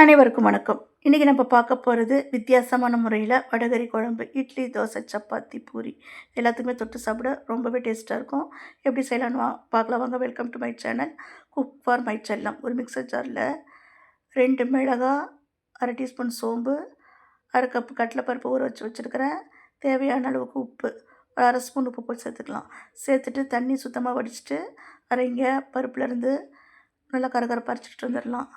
அனைவருக்கும் வணக்கம். இன்றைக்கி நம்ம பார்க்க போகிறது வித்தியாசமான முறையில் வடகறி குழம்பு இட்லி தோசை சப்பாத்தி பூரி. எல்லாத்துக்குமே தொட்டு சாப்பிட ரொம்பவே டேஸ்ட்டாக இருக்கும். எப்படி செய்யலான்னு வா பார்க்கலாம். வாங்க welcome to my channel. Cook for my Chellam. ஒரு மிக்சர் ஜாரில் ரெண்டு மிளகா அரை டீஸ்பூன் சோம்பு அரை கப்பு கடலைப்பருப்பு ஊற வச்சு வச்சுருக்கிறேன். தேவையான அளவுக்கு உப்பு. ஒரு அரை ஸ்பூன் உப்பு போட்டு சேர்த்துக்கலாம். சேர்த்துட்டு தண்ணி சுத்தமாக வடிச்சிட்டு அரைங்க பருப்புலேருந்து நல்லா கரகரப்பாக பறிச்சிட்டு வந்துடலாம்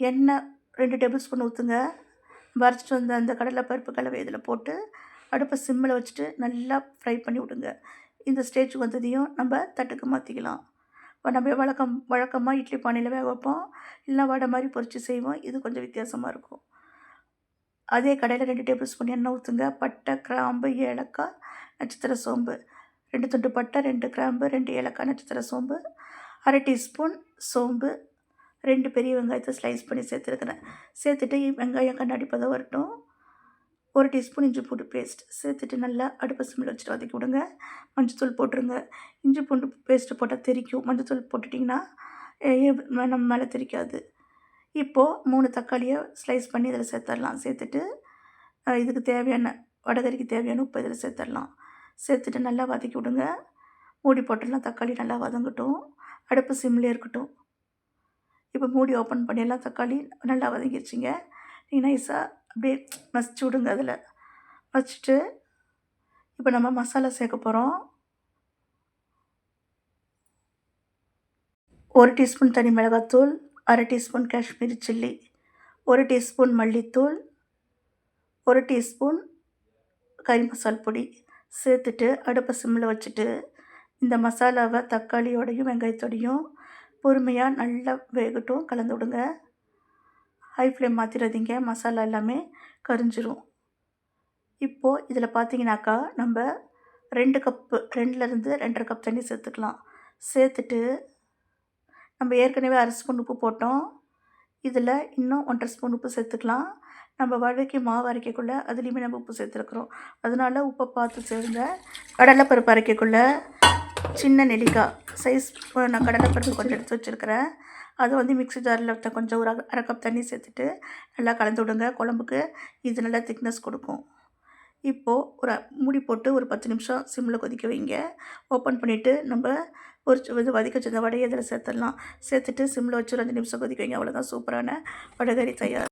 எண்ணெய் ரெண்டு டேபிள் ஸ்பூன் ஊற்றுங்க வரைச்சிட்டு வந்த அந்த கடலைப்பருப்பு கலவை இதில் போட்டு அடுப்பை சிம்மில் வச்சுட்டு நல்லா ஃப்ரை பண்ணி விடுங்க. இந்த ஸ்டேஜுக்கு வந்ததையும் நம்ம தட்டுக்கு மாற்றிக்கலாம் இப்போ நம்ம வழக்கம் வழக்கமாக இட்லி பானையில் வேக வைப்போம். இல்லைனா வடை மாதிரி பொரித்து செய்வோம். இது கொஞ்சம் வித்தியாசமாக இருக்கும். அதே கடையில் ரெண்டு டேபிள் ஸ்பூன் எண்ணெய் ஊற்றுங்க பட்டை கிராம்பு ஏலக்காய் நட்சத்திர சோம்பு. ரெண்டு துண்டு பட்டை ரெண்டு கிராம்பு ரெண்டு ஏலக்காய் நட்சத்திர சோம்பு. அரை டீஸ்பூன் சோம்பு. ரெண்டு பெரிய வெங்காயத்தை ஸ்லைஸ் பண்ணி சேர்த்துருக்குறேன். சேர்த்துட்டு வெங்காயம் கண்ணாடி பதம் வரட்டும். ஒரு டீஸ்பூன் இஞ்சி பூண்டு பேஸ்ட் சேர்த்துட்டு நல்லா அடுப்பு சிம்மில் வச்சுட்டு வதக்கி விடுங்க. மஞ்சத்தூள் போட்டுருங்க. இஞ்சி பூண்டு பேஸ்ட்டு போட்டால் தெரிக்கும். மஞ்சத்தூள் போட்டுட்டிங்கன்னா நம்ம மேலே தெரிக்காது. இப்போது மூணு தக்காளியை ஸ்லைஸ் பண்ணி இதில் சேர்த்துடலாம். சேர்த்துட்டு இதுக்கு தேவையான வடகரிக்கு தேவையான உப்பு இதில் சேர்த்துடலாம். சேர்த்துட்டு நல்லா வதக்கி விடுங்க. மூடி போட்டுடலாம். தக்காளி நல்லா வதங்கட்டும். அடுப்பு சிம்லேயே இருக்கட்டும். இப்போ மூடி ஓப்பன் பண்ணிடலாம் தக்காளி நல்லா வதங்கிடுச்சிங்க நீங்கள் நைஸாக அப்படியே மசிச்சு விடுங்க அதில். வச்சுட்டு இப்போ நம்ம மசாலா சேர்க்க போகிறோம் ஒரு டீஸ்பூன் தனி மிளகாத்தூள் அரை டீஸ்பூன் காஷ்மீரி சில்லி ஒரு டீஸ்பூன் மல்லித்தூள் ஒரு டீஸ்பூன் கறி மசால் பொடி சேர்த்துட்டு அடுப்பை சிம்மில் வச்சுட்டு இந்த மசாலாவை தக்காளியோடையும் வெங்காயத்தோடையும் பொறுமையாக நல்லா வேகட்டும். கலந்து விடுங்க. ஹை ஃப்ளேம் மாற்றிடாதீங்க மசாலா எல்லாமே கரிஞ்சிரும். இப்போது இதில் பார்த்தீங்கன்னாக்கா நம்ம ரெண்டு கப்பு ரெண்டுலேருந்து ரெண்டரை கப் தண்ணி சேர்த்துக்கலாம். சேர்த்துட்டு நம்ம ஏற்கனவே அரை ஸ்பூன் உப்பு போட்டோம். இதில் இன்னும் ஒன்றரை ஸ்பூன் உப்பு சேர்த்துக்கலாம். நம்ம வழக்கி மாவு அரைக்கக்குள்ளே அதுலேயுமே நம்ம உப்பு சேர்த்துருக்குறோம். அதனால் உப்பை பார்த்து சேருங்க கடலைப்பருப்பு அரைக்கக்குள்ளே சின்ன நெல்லிக்காய் சைஸ் நான் கடலைப்பருப்பு கொஞ்சம் எடுத்து வச்சுருக்கிறேன். அதை வந்து மிக்ஸி ஜாரில் கொஞ்சம் ஒரு அரை கப் தண்ணி சேர்த்துட்டு நல்லா கலந்து விடுங்க. குழம்புக்கு இது நல்லா திக்னஸ் கொடுக்கும். இப்போது ஒரு மூடி போட்டு ஒரு பத்து நிமிஷம் சிம்மில் கொதிக்க வைங்க. ஓப்பன் பண்ணிவிட்டு நம்ம ஒரு இது வதக்க வச்சிருந்த வடையை இதில் சேர்த்துடலாம். சேர்த்துட்டு சிம்மில் வச்சு ஒரு அஞ்சு நிமிஷம் கொதிக்க வைங்க. அவ்வளோதான் சூப்பரான வடகறி தயார்